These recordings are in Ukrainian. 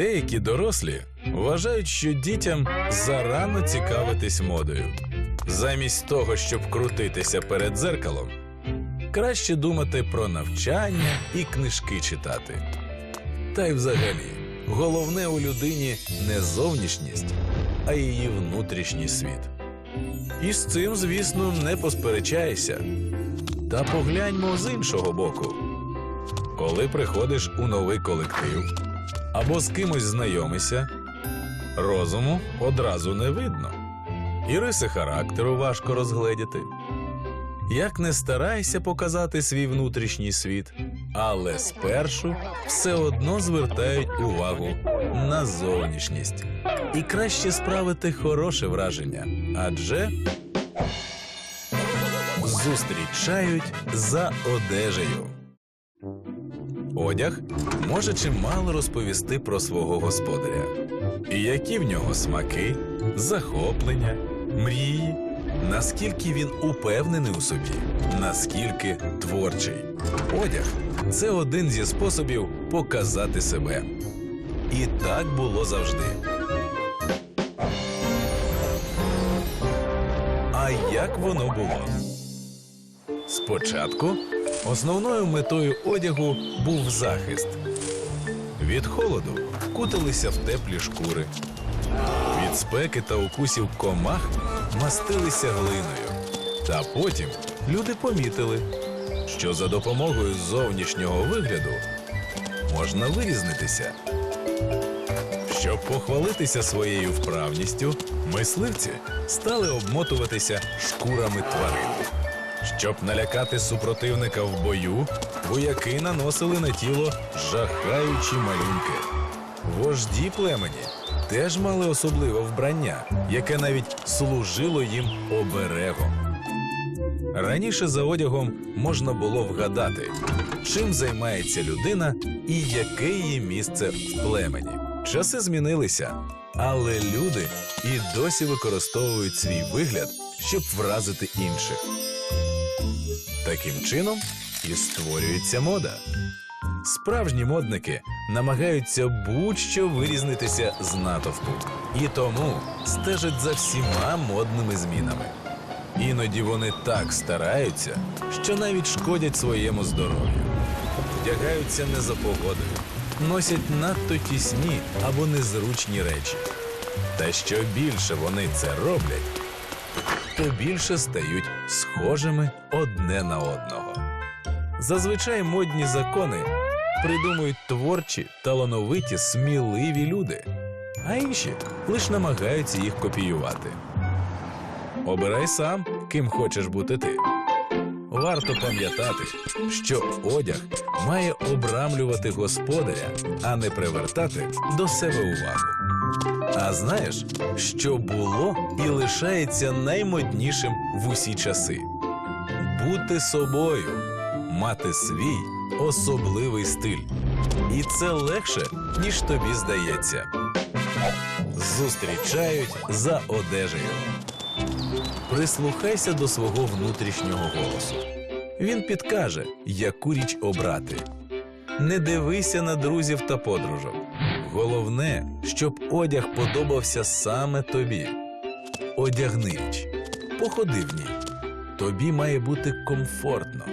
Деякі дорослі вважають, що дітям зарано цікавитись модою. Замість того, щоб крутитися перед дзеркалом, краще думати про навчання і книжки читати. Та й взагалі, головне у людині не зовнішність, а її внутрішній світ. І з цим, звісно, не посперечаєшся. Та погляньмо з іншого боку. Коли приходиш у новий колектив або з кимось знайомишся, розуму одразу не видно, і риси характеру важко розгледіти. Як не старайся показати свій внутрішній світ, але спершу все одно звертають увагу на зовнішність. І краще справити хороше враження, адже зустрічають за одежею. Одяг може чимало розповісти про свого господаря, і які в нього смаки, захоплення, мрії, наскільки він упевнений у собі, наскільки творчий. Одяг це один зі способів показати себе. І так було завжди. А як воно було? Спочатку основною метою одягу був захист. Від холоду куталися в теплі шкури, від спеки та укусів комах мастилися глиною. Та потім люди помітили, що за допомогою зовнішнього вигляду можна вирізнитися. Щоб похвалитися своєю вправністю, мисливці стали обмотуватися шкурами тварин. Щоб налякати супротивника в бою, вояки наносили на тіло жахаючі малюнки. Вожді племені теж мали особливе вбрання, яке навіть служило їм оберегом. Раніше за одягом можна було вгадати, чим займається людина і яке її місце в племені. Часи змінилися, але люди і досі використовують свій вигляд, щоб вразити інших. Таким чином і створюється мода. Справжні модники намагаються будь-що вирізнитися з натовпу, і тому стежать за всіма модними змінами. Іноді вони так стараються, що навіть шкодять своєму здоров'ю, вдягаються не за погодою, носять надто тісні або незручні речі. Та що більше вони це роблять, то більше стають схожими одне на одного. Зазвичай модні закони придумують творчі, талановиті, сміливі люди, а інші лише намагаються їх копіювати. Обирай сам, ким хочеш бути ти. Варто пам'ятати, що одяг має обрамлювати господаря, а не привертати до себе увагу. Знаєш, що було і лишається наймоднішим в усі часи? Бути собою, мати свій особливий стиль. І це легше, ніж тобі здається. Зустрічають за одежею. Прислухайся до свого внутрішнього голосу. Він підкаже, яку річ обрати. Не дивися на друзів та подружок. Головне, щоб одяг подобався саме тобі. Одягни річ, походи в ній. Тобі має бути комфортно.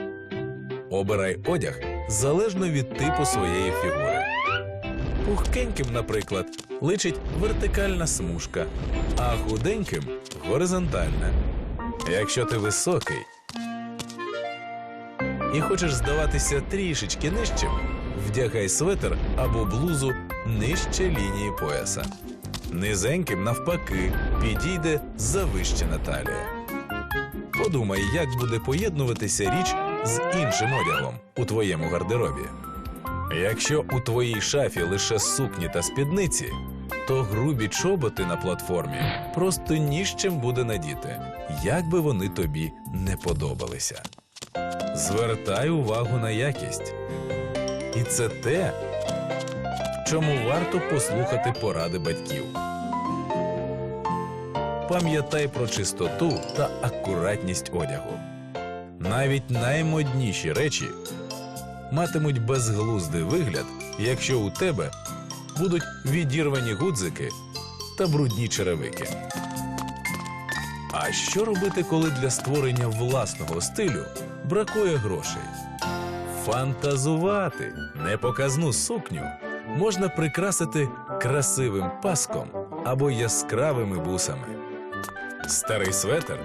Обирай одяг залежно від типу своєї фігури. Пухкеньким, наприклад, личить вертикальна смужка, а худеньким горизонтальна. Якщо ти високий і хочеш здаватися трішечки нижчим, вдягай светр або блузу нижче лінії пояса. Низеньким, навпаки, підійде завищена талія. Подумай, як буде поєднуватися річ з іншим одягом у твоєму гардеробі. Якщо у твоїй шафі лише сукні та спідниці, то грубі чоботи на платформі просто ні буде надіти, як би вони тобі не подобалися. Звертай увагу на якість. І це те, чому варто послухати поради батьків. Пам'ятай про чистоту та акуратність одягу. Навіть наймодніші речі матимуть безглуздий вигляд, якщо у тебе будуть відірвані гудзики та брудні черевики. А що робити, коли для створення власного стилю бракує грошей? Фантазувати непоказну сукню можна прикрасити красивим паском або яскравими бусами. Старий светр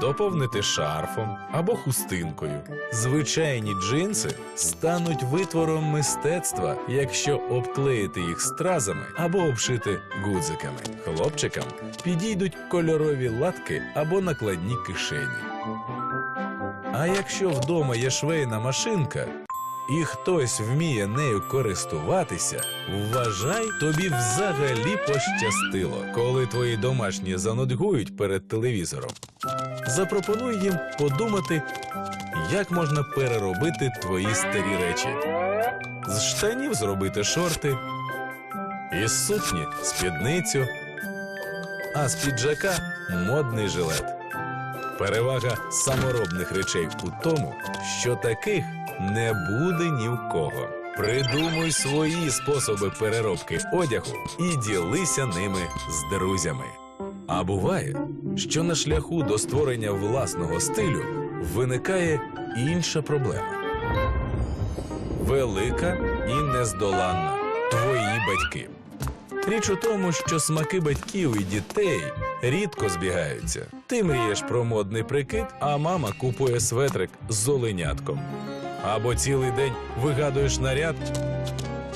доповнити шарфом або хустинкою. Звичайні джинси стануть витвором мистецтва, якщо обклеїти їх стразами або обшити гудзиками. Хлопчикам підійдуть кольорові латки або накладні кишені. А якщо вдома є швейна машинка, і хтось вміє нею користуватися, вважай, тобі взагалі пощастило, коли твої домашні занудьгують перед телевізором. Запропонуй їм подумати, як можна переробити твої старі речі. З штанів зробити шорти, із сукні спідницю, а з піджака модний жилет. Перевага саморобних речей у тому, що таких не буде ні в кого. Придумуй свої способи переробки одягу і ділися ними з друзями. А буває, що на шляху до створення власного стилю виникає інша проблема. Велика і нездоланна твої батьки. Річ у тому, що смаки батьків і дітей рідко збігаються. Ти мрієш про модний прикид, а мама купує светрик з оленятком. Або цілий день вигадуєш наряд,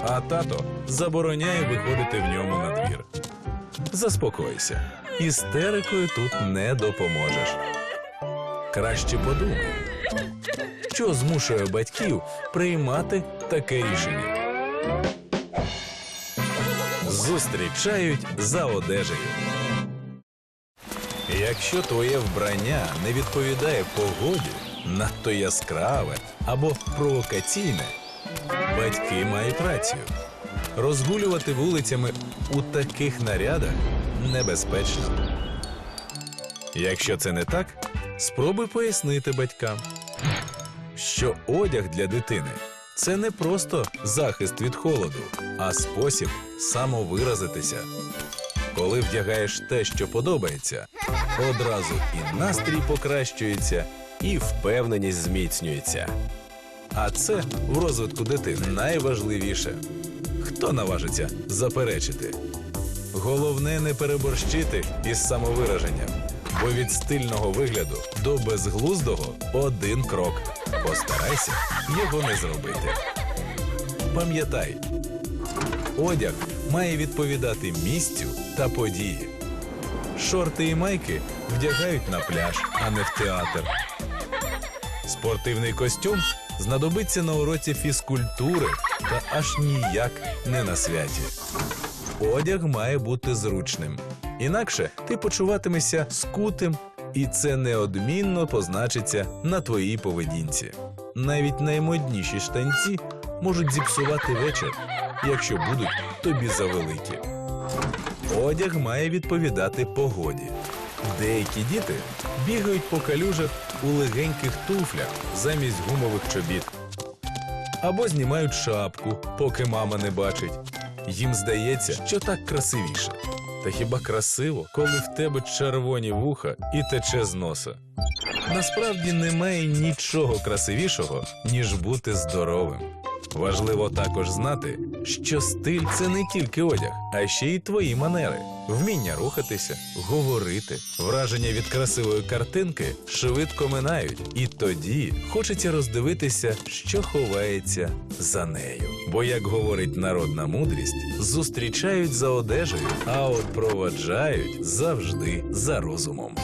а тато забороняє виходити в ньому на двір. Заспокойся, істерикою тут не допоможеш. Краще подумай, що змушує батьків приймати таке рішення. Зустрічають за одежею. Якщо твоє вбрання не відповідає погоді, надто яскраве або провокаційне, батьки мають рацію. Розгулювати вулицями у таких нарядах небезпечно. Якщо це не так, спробуй пояснити батькам, що одяг для дитини це не просто захист від холоду, а спосіб самовиразитися. Коли вдягаєш те, що подобається, одразу і настрій покращується, і впевненість зміцнюється. А це в розвитку дитини найважливіше. Хто наважиться заперечити? Головне не переборщити із самовираженням, бо від стильного вигляду до безглуздого один крок. Постарайся його не зробити. Пам'ятай, одяг має відповідати місцю та події. Шорти і майки вдягають на пляж, а не в театр. Спортивний костюм знадобиться на уроці фізкультури та аж ніяк не на святі. Одяг має бути зручним. Інакше ти почуватимешся скутим, і це неодмінно позначиться на твоїй поведінці. Навіть наймодніші штанці можуть зіпсувати вечір, якщо будуть тобі завеликі. Одяг має відповідати погоді. Деякі діти бігають по калюжах у легеньких туфлях замість гумових чобіт. Або знімають шапку, поки мама не бачить. Їм здається, що так красивіше. Та хіба красиво, коли в тебе червоні вуха і тече з носа? Насправді немає нічого красивішого, ніж бути здоровим. Важливо також знати, що стиль це не тільки одяг, а ще й твої манери, вміння рухатися, говорити. Враження від красивої картинки швидко минають, і тоді хочеться роздивитися, що ховається за нею. Бо, як говорить народна мудрість, зустрічають за одежею, а от проводжають завжди за розумом.